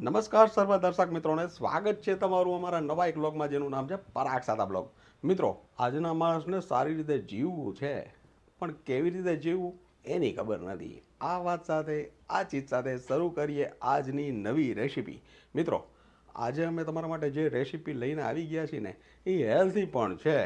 નમસ્કાર સર્વ દર્શક મિત્રોને. સ્વાગત છે તમારું અમારા નવા એક બ્લોગમાં જેનું નામ છે પરાગ સાદા બ્લોગ મિત્રો, આજના માણસને સારી રીતે જીવવું છે, પણ કેવી રીતે જીવવું એની ખબર નથી. આ વાત સાથે, આ ચીજ સાથે શરૂ કરીએ આજની નવી રેસીપી મિત્રો, આજે અમે તમારા માટે જે રેસીપી લઈને આવી ગયા છીએ ને, એ હેલ્ધી પણ છે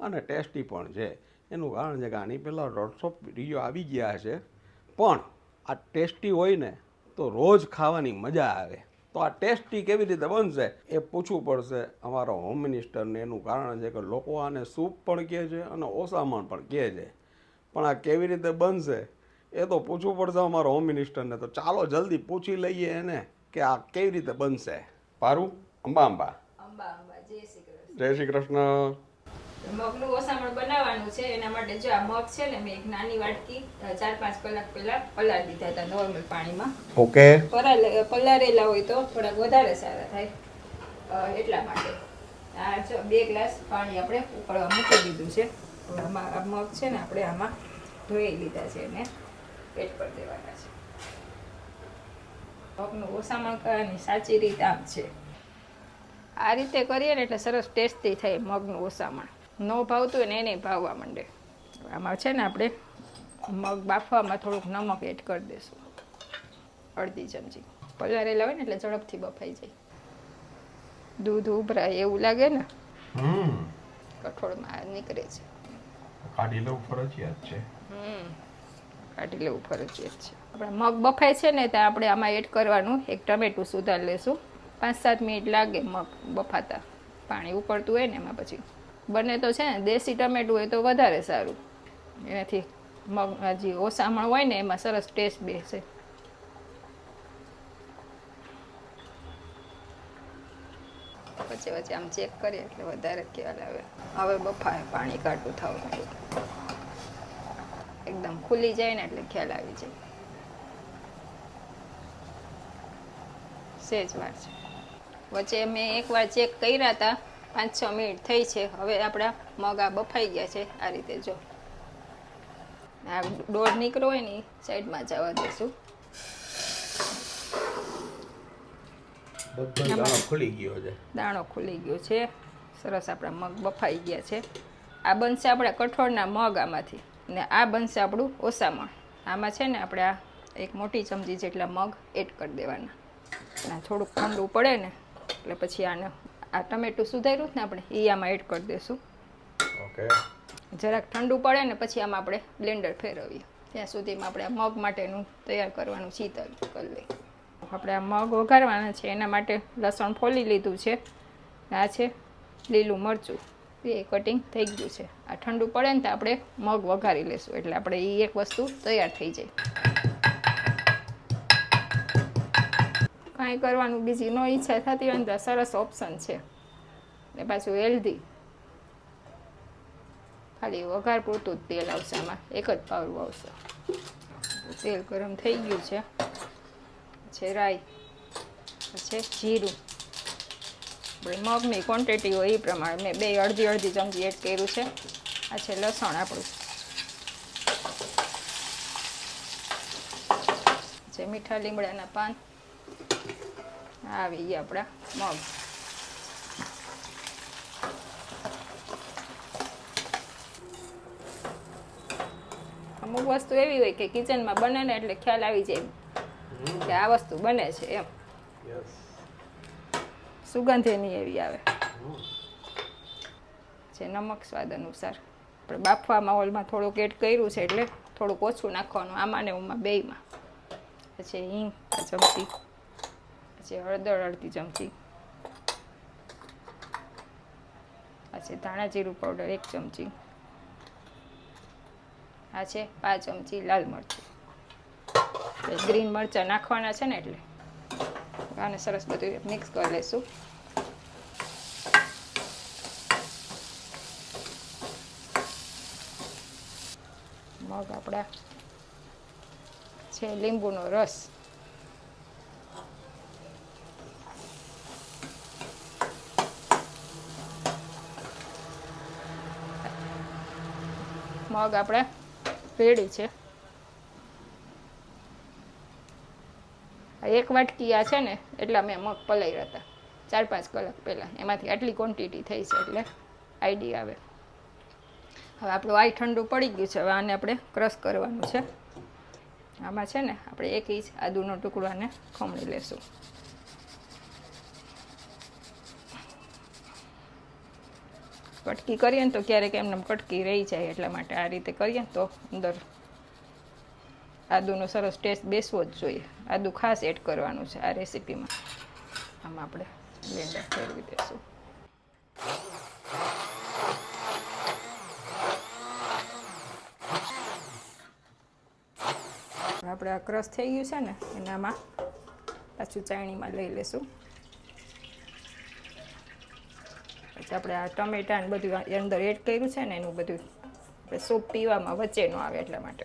અને ટેસ્ટી પણ છે. એનું કારણ છે કે આની પહેલાં દોઢસો વીડિયો આવી ગયા છે પણ આ ટેસ્ટી હોય ને, તો રોજ ખાવાની મજા આવે. તો આ ટેસ્ટી કેવી રીતે બનશે એ પૂછવું પડશે. અમારા હોમ મિનિસ્ટરને એનું કારણ છે કે લોકો આને સૂપ પણ કહે છે અને ઓસામણ પણ કહે છે. પણ આ કેવી રીતે બનશે એ તો પૂછવું પડશે અમારા હોમ મિનિસ્ટરને. તો ચાલો જલ્દી પૂછી લઈએ એને કે આ કેવી રીતે બનશે. પારું અંબા અંબા જય શ્રી કૃષ્ણ. જય શ્રી કૃષ્ણ. મગનું ઓસામણ બનાવવાનું છે એના માટે જો આ મગ છે ને મેં એક નાની વાટકી ચાર પાંચ કલાક પહેલા પલાળી દીધા હતા નોર્મલ પાણીમાં. ઓકે. પલાળેલા હોય તો થોડાક વધારે સારા થાય એટલા માટે. આ જો બે ગ્લાસ પાણી આપણે ઉકળવા મૂકી દીધું છે. આમાં મગ છે ને આપણે આમાં ધોઈ લીધા છે એને પેટ પર દેવાના છે. મગનું ઓસામણ કરવાની સાચી રીત આમ છે. આ રીતે કરીએ ને એટલે સરસ ટેસ્ટી થાય મગનું ઓસામણ ન ભાવતું હોય ને એને ભાવવા માંડે. આમાં છે ને આપણે મગ બાફવામાં થોડુંક નમક એડ કરી દઈશું. અડધી ચમચી. પલાળેલા હોય ને એટલે ઝડપથી બફાઈ જાય. દૂધ ઉભરાય એવું લાગે ને કઠોળમાં નીકળે છે. કાઢી લઉં ફરજિયાત છે. હમ. કાઢી લેવું ફરજિયાત છે. આપણે મગ બફાય છે ને ત્યાં આપણે આમાં એડ કરવાનું. એક ટમેટું સુધાર લેશું. પાંચ સાત મિનિટ લાગે મગ બફાતા. પાણી ઉકળતું હોય ને એમાં પછી. બને તો છે ને, દેશી ટમેટું હોય તો વધારે સારું. એનાથી મગ હજી ઓસામણ હોય ને, એમાં સરસ ટેસ્ટ બેસે. વચ્ચે વચ્ચે આમ ચેક કરીએ, એટલે વધારે ખ્યાલ આવે હવે બફાય પાણી કાઢવું થવું એકદમ ખુલી જાય ને, એટલે ખ્યાલ આવી જાય. સેજ વાર છે. વચ્ચે મેં એકવાર ચેક કર્યા હતા. પાંચ છ મિનિટ થઈ છે. હવે આપણા મગ આ બફાઈ ગયા છે. આ રીતે જો. આ ડોર નીકળો હોય ને સાઈડમાં જવા દઈશું દાણો ખુલી ગયો છે. દાણો ખુલી ગયો છે. સરસ આપણા મગ બફાઈ ગયા છે. આ બનશે આપણા કઠોળના મગ આમાંથી. ને આ બનશે આપણું ઓસામણ આમાં છે ને આપણે આ એક મોટી ચમચી જેટલા મગ એડ કરી દેવાના. અને થોડુંક ઠંડુ પડે ને એટલે પછી આને આ ટમેટું સુધાર્યું ને આપણે એ આમાં એડ કરી દઈશું ઓકે. જરાક ઠંડુ પડે ને પછી આમાં આપણે બ્લેન્ડર ફેરવીએ. ત્યાં સુધીમાં આપણે આ મગ માટેનું તૈયાર કરવાનું શીતલ કરી લઈએ. આપણે આ મગ વઘારવાના છે એના માટે લસણ ફોલી લીધું છે. આ છે લીલું મરચું. એ કટિંગ થઈ ગયું છે. આ ઠંડુ પડે ને તો આપણે મગ વઘારી લેશું એટલે આપણે એ એક વસ્તુ તૈયાર થઈ જાય. કાંઈ કરવાનું. બીજી નો ઈચ્છા થતી હોય ને તો સરસ ઓપ્શન છે. ને પાછું હેલ્ધી ખાલી વઘાર પૂરતું જ તેલ આવશે આમાં. એક જ પાવડું આવશે. તેલ ગરમ થઈ ગયું છે. છે રાઈ. છે જીરું. મગની ક્વોન્ટિટી હોય એ પ્રમાણે. મેં બે અડધી અડધી ચમચી એડ કર્યું છે. આ છે લસણ આપણું. જે મીઠા લીમડાના પાન. આવી ગયા આપણા મગ. અમુક વસ્તુ એવી હોય કે કિચનમાં બને ને એટલે ખ્યાલ આવી જાય કે આ વસ્તુ બને છે એમ. સુગંધ એની એવી આવે. છે નમક સ્વાદ અનુસાર. આપણે બાફવા માહોલમાં થોડુંક એડ કર્યું છે એટલે થોડુંક ઓછું નાખવાનું આમાં ને ઉમાં બેયમાં. પછી હિંગ ચમચી. પછી હળદર અડધી ચમચી. પછી ધાણા જીરું પાવડર એક ચમચી. આ છે પાંચ ચમચી લાલ મરચું. ગ્રીન મરચાં નાખવાના છે ને એટલે. આને સરસ બધું મિક્સ કરી લઈશું મગ આપણા છે લીંબુનો રસ. મગ આપણે રેડી છે. એક વાટકી આ છે ને, એટલા મેં મગ પલાઈ હતા. ચાર પાંચ કલાક પહેલાં. એમાંથી આટલી ક્વોન્ટિટી થઈ છે એટલે આઈડિયા આવે. હવે આપણું આઈ ઠંડુ પડી ગયું છે. હવે આને આપણે ક્રશ કરવાનું છે. આમાં છે ને, આપણે એક ઇંચ આદુનો ટુકડો આને ખમણી લેશું. કટકી કરીએ ને તો ક્યારેક એમને કટકી રહી જાય એટલા માટે આ રીતે કરીએ તો અંદર આદુનો સરસ ટેસ્ટ બેસવો જ જોઈએ. આદુ ખાસ એડ કરવાનું છે આ રેસીપીમાં આમાં આપણે બ્લેન્ડર ફેરવી દઈશું આપણે આ ક્રશ થઈ ગયું છે ને, એનામાં પાછું ચાણીમાં લઈ લેશું. પછી આપણે આ ટમેટા ને બધું અંદર એડ કર્યું છે ને એનું બધું આપણે સૂપ પીવામાં વચ્ચે ન આવે એટલા માટે.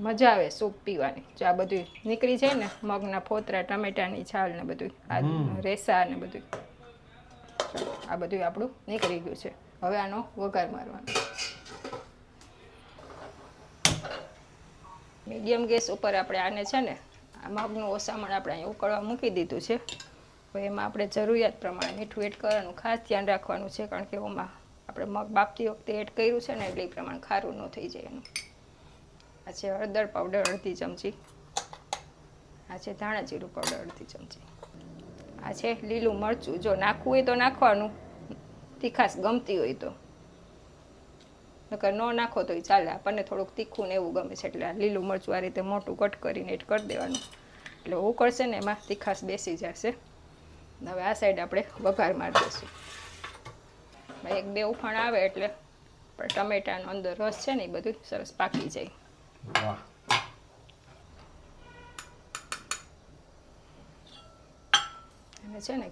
મજા આવે સૂપ પીવાની. જો આ બધું નીકળી જાય ને મગના ફોતરા ટમેટાની છાલ ને બધું આ રેસા ને બધું. આ બધું આપણું નીકળી ગયું છે. હવે આનો વઘાર મારવાનો. મીડિયમ ગેસ ઉપર આપણે આને છે ને આ મગનું ઓસામણ આપણે અહીં ઉકળવા મૂકી દીધું છે. હવે એમાં આપણે જરૂરિયાત પ્રમાણે મીઠું એડ કરવાનું, ખાસ ધ્યાન રાખવાનું છે, કારણ કે એમાં આપણે મગ બાફતી વખતે એડ કર્યું છે ને એટલે એ પ્રમાણે ખારું ન થઈ જાય એનું. આ છે હળદર પાવડર અડધી ચમચી. આ છે ધાણા જીરું પાવડર અડધી ચમચી. આ છે લીલું મરચું, જો નાખવું હોય તો નાખવાનું. તીખાશ ગમતી હોય તો. નકર ન નાખો તો ચાલે. આપણને થોડુંક તીખું ને એવું ગમે છે એટલે આ લીલું મરચું આ રીતે મોટું કટ કરીને એડ કરી દેવાનું. એટલે ઉકળશે ને એમાં તીખાશ બેસી જશે. હવે આ સાઈડ આપણે વઘાર મારી દઈશું. એક બે ઉફાણ આવે એટલે પણ ટમેટાનો અંદર રસ છે ને એ બધું સરસ પાકી જાય. અને છે ને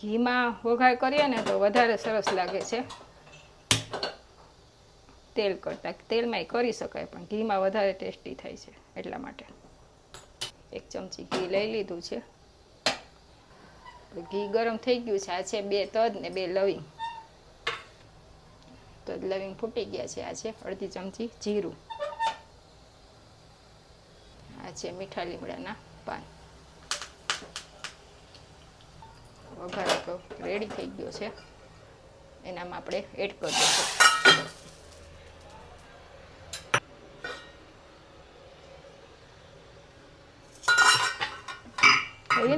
ઘીમાં વઘાર કરીએ ને તો વધારે સરસ લાગે છે. તેલ કરતાં તેલમાંય કરી શકાય પણ ઘીમાં વધારે ટેસ્ટી થાય છે એટલા માટે. એક ચમચી ઘી લઈ લીધું છે. ઘી ગરમ થઈ ગયું છે. આ છે બે તજ ને બે લવિંગ. તજ લવિંગ ફૂટી ગયા છે. આ છે અડધી ચમચી જીરું. આ છે મીઠા લીમડાના પાન. વઘાર તો રેડી થઈ ગયો છે. એનામાં આપણે એડ કરી દઈશું.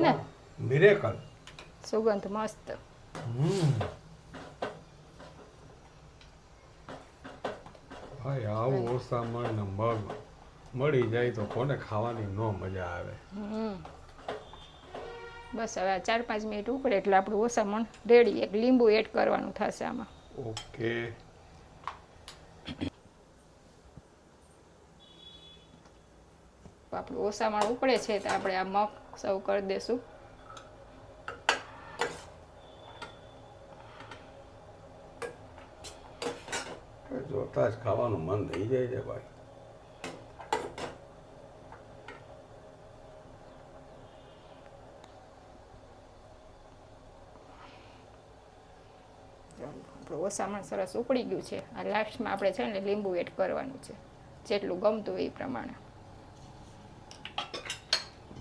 ને. મિરેકલ સુગંધ મસ્ત ભાઈ આવું ઓસામણ ને મગ મળી જાય તો કોને ખાવાની નો મજા આવે બસ હવે આ ચાર પાંચ મિનિટ ઉકળે એટલે આપણું ઓસામણ રેડી એક લીંબુ એડ કરવાનું થશે આમાં ઓકે આપણું ઓસામણ ઉકળે છે તો આપણે આ મગ સર્વ કરી દઈશું જોતા જ ખાવાનું મન થઈ જાય છે ભાઈ. ઓસામણ સરસ ઉકળી ગયું છે. આ લાસ્ટમાં આપણે છે ને લીંબુ એડ કરવાનું છે. જેટલું ગમતું એ પ્રમાણે.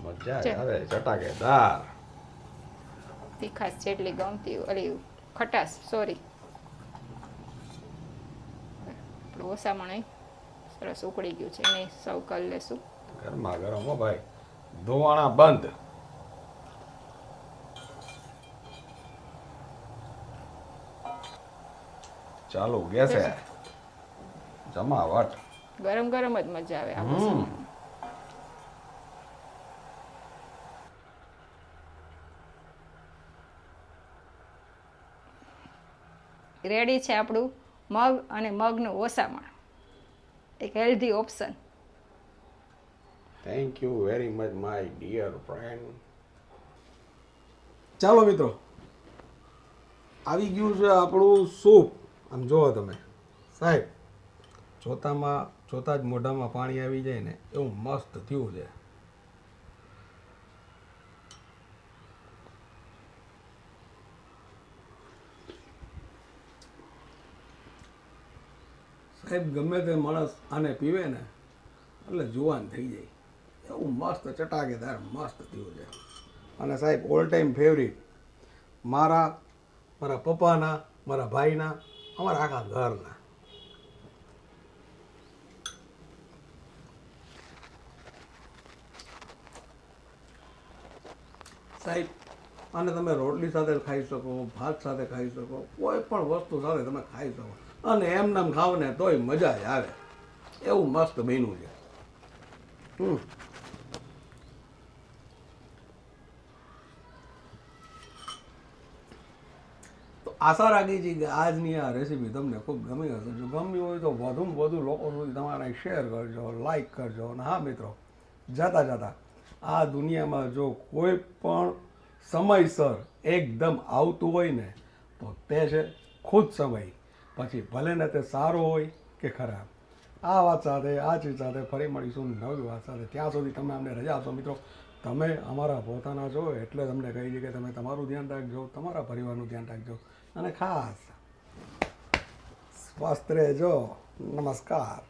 મજા આવે ચટાકેદાર તીખાશ જેટલી ગમતી ઓલી ખટાશ સોરી આપણું ઓસામણ સરસ ઉકળી ગયું છે. એને સર્વ કરી લેશું. ગરમા ગરમ હો ભાઈ. ધોવાણા બંધ. ચાલુ ગેસે જમાવટ. ગરમ ગરમ જ મજા આવે આ. રેડી છે આપણું? મગ અને મગનું ઓસામણ એક healthy option thank you very much my dear friend ચાલો મિત્રો. આવી ગયું છે આપણું સૂપ. આમ જુઓ તમે. સાહેબ જોતામાં જોતા જ મોઢામાં પાણી આવી જાય ને એવું મસ્ત થયું છે. સાહેબ ગમે તે માણસ આને પીવે ને, એટલે જુવાન થઈ જાય. એવું મસ્ત ચટાકેદાર મસ્ત થયું છે. અને સાહેબ ઓલ ટાઈમ ફેવરિટ મારા મારા પપ્પાના, મારા ભાઈના, અમારા આખા ઘરના. સાહેબ, આને તમે રોટલી સાથે ખાઈ શકો, ભાત સાથે ખાઈ શકો, કોઈ પણ વસ્તુ સાથે તમે ખાઈ શકો. અને એમનામ એમ ખાવ ને તોય મજા જ આવે. એવું મસ્ત બન્યું છે. હમ. તો આશા રાખી છે કે આજની આ રેસીપી તમને ખૂબ ગમી હશે. જો ગમી હોય તો વધુમાં વધુ લોકો સુધી તમારે શેર કરજો લાઈક કરજો. અને હા, મિત્રો, જતા જતા આ દુનિયામાં જો કોઈ પણ સમયસર એકદમ આવતું હોય ને, તો તે છે ખુદ સમય. પછી ભલે ને તે સારો હોય કે ખરાબ. આ વાત સાથે, આ ચીજ સાથે ફરી મળીશું નવી વાત સાથે. ત્યાં સુધી તમે અમને રજા આપશો. મિત્રો, તમે અમારા પોતાના છો એટલે તમને કહી છે કે તમે તમારું ધ્યાન રાખજો, તમારા પરિવારનું ધ્યાન રાખજો. અને ખાસ સ્વસ્થ રહેજો. નમસ્કાર.